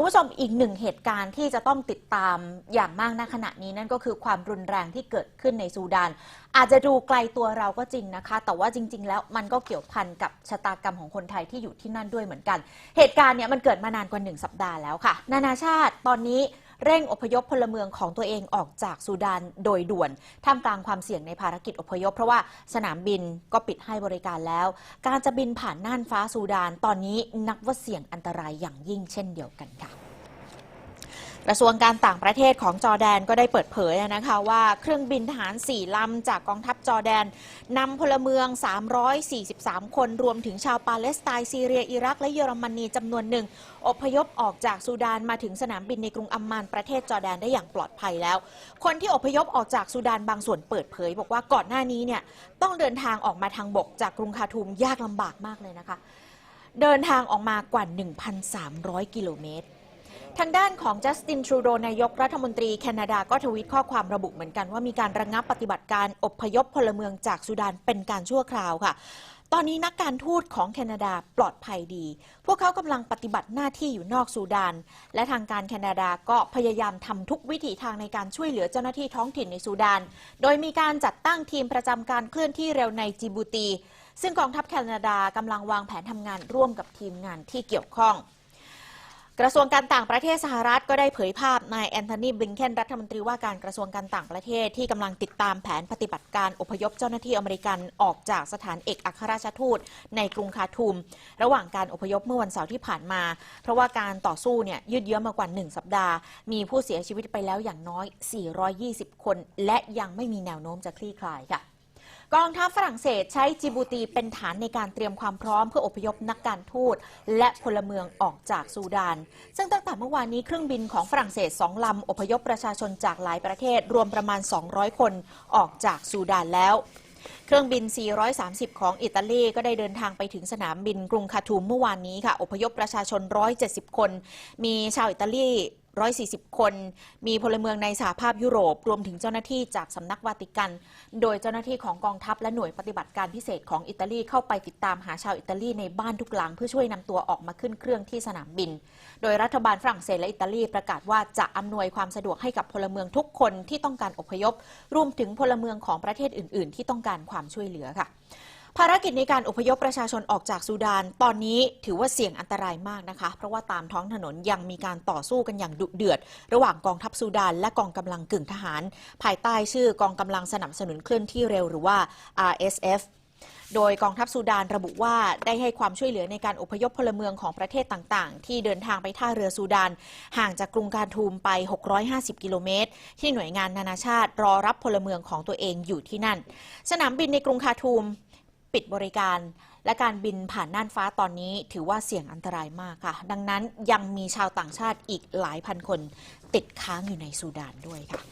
คุณผู้ชมอีกหนึ่งเหตุการณ์ที่จะต้องติดตามอย่างมากณขณะนี้นั่นก็คือความรุนแรงที่เกิดขึ้นในซูดาน อาจจะดูไกลตัวเราก็จริงนะคะ แต่ว่าจริง ๆ แล้วมันก็เกี่ยวพันกับชะตากรรมของคนไทยที่อยู่ที่นั่นด้วยเหมือนกัน เหตุการณ์เนี่ยมันเกิดมานานกว่าหนึ่งสัปดาห์แล้วค่ะ นานาชาติตอนนี้ เร่งอพยพพลเมืองของตัวเองออกจากซูดานโดยด่วนท่ามกลางความเสี่ยงในภารกิจอพยพ เพราะว่าสนามบินก็ปิดให้บริการแล้ว การจะบินผ่านน่านฟ้าซูดาน ตอนนี้นับว่าเสี่ยงอันตรายอย่างยิ่งเช่นเดียวกันค่ะ กระทรวงการต่างประเทศของจอร์แดนก็ได้เปิดเผยนะคะว่าเครื่องบินทหาร 4 ลำจากกองทัพจอร์แดนนำพลเมือง 343 คนรวมถึงชาวปาเลสไตน์ซีเรียอิรัก และเยอรมนีจำนวนหนึ่ง อพยพออกจากซูดานมาถึงสนามบินในกรุงอัมมานประเทศจอร์แดนได้อย่างปลอดภัยแล้ว คนที่อพยพออกจากซูดานบางส่วนเปิดเผย บอกว่าก่อนหน้านี้เนี่ยต้องเดินทางออกมาทางบกจากกรุงคาทูมยากลำบากมากเลยนะคะ เดินทางออกมากว่า 1,300 กิโลเมตร ทางด้านของจัสตินทรูโดนายกรัฐมนตรีแคนาดาก็ทวิตข้อความระบุเหมือนกันว่ามีการระงงับปฏิบัติการอบพยพพลเมืองจากสุดานเป็นการชั่วคราวค่ะ ตอนนี้นักการทูตของแคนาดาปลอดภัยดี พวกเขากำลังปฏิบัติหน้าที่อยู่นอกซูดาน และทางการแคนาดาก็พยายามทำทุกวิถีทางในการช่วยเหลือเจ้าหน้าที่ท้องถิ่นในซูดาน โดยมีการจัดตั้งทีมประจำการเคลื่อนที่เร็วในจิบูตี ซึ่งกองทัพแคนาดากำลังวางแผนทำงานร่วมกับทีมงานที่เกี่ยวข้อง กระทรวงการต่างประเทศสหรัฐก็ได้เผยภาพนายแอนโทนีบลิงเคนรัฐมนตรีว่าการกระทรวงการต่างประเทศที่กำลังติดตามแผนปฏิบัติการอพยพเจ้าหน้าที่อเมริกันออกจากสถานเอกอัครราชทูตในกรุงคาทูม ระหว่างการอพยพเมื่อวันเสาร์ที่ผ่านมา เพราะว่าการต่อสู้เนี่ยยืดเยื้อมากว่า 1 สัปดาห์ มีผู้เสียชีวิตไปแล้วอย่างน้อย 420 คน และยังไม่มีแนวโน้มจะคลี่คลายค่ะ กองทัพฝรั่งเศสใช้จิบูตีเป็นฐานในการเตรียมความพร้อมเพื่ออพยพนักการทูตและพลเมืองออกจากซูดาน ซึ่งตั้งแต่เมื่อวานนี้เครื่องบินของฝรั่งเศสสองลำอพยพประชาชนจากหลายประเทศรวมประมาณ 200 คนออกจากซูดานแล้วเครื่องบิน 430 ของอิตาลีก็ได้เดินทางไปถึงสนามบินกรุงคาทูมเมื่อวานนี้ค่ะ อพยพประชาชน 170 คน มีชาวอิตาลี 140 คน มีพลเมืองในสหภาพยุโรป รวมถึงเจ้าหน้าที่จากสำนักวาติกัน โดยเจ้าหน้าที่ของกองทัพและหน่วยปฏิบัติการพิเศษของอิตาลีเข้าไปติดตามหาชาวอิตาลีในบ้านทุกหลัง เพื่อช่วยนำตัวออกมาขึ้นเครื่องที่สนามบิน โดยรัฐบาลฝรั่งเศสและอิตาลีประกาศว่าจะอำนวยความสะดวกให้กับพลเมืองทุกคนที่ต้องการอพยพ รวมถึงพลเมืองของประเทศอื่น ๆ ที่ต้องการความช่วยเหลือค่ะ ภารกิจในการอพยพประชาชนออกจากซูดาน ตอนนี้ถือว่าเสี่ยงอันตรายมากนะคะ เพราะว่าตามท้องถนนยังมีการต่อสู้กันอย่างดุเดือด ระหว่างกองทัพซูดานและกองกำลังกึ่งทหาร ภายใต้ชื่อกองกำลังสนับสนุนเคลื่อนที่เร็วหรือว่า RSF โดยกองทัพซูดานระบุว่าได้ให้ความช่วยเหลือในการอพยพพลเมืองของประเทศต่างๆ ที่เดินทางไปท่าเรือซูดาน ห่างจากกรุงการทูมไป 650 กิโลเมตร ที่หน่วยงานนานาชาติรอรับพลเมืองของตัวเองอยู่ที่นั่น สนามบินในกรุงคาทูม ปิดบริการ และการบินผ่านน่านฟ้าตอนนี้ถือว่าเสี่ยงอันตรายมากค่ะ ดังนั้นยังมีชาวต่างชาติอีกหลายพันคน ติดค้างอยู่ในซูดานด้วยค่ะ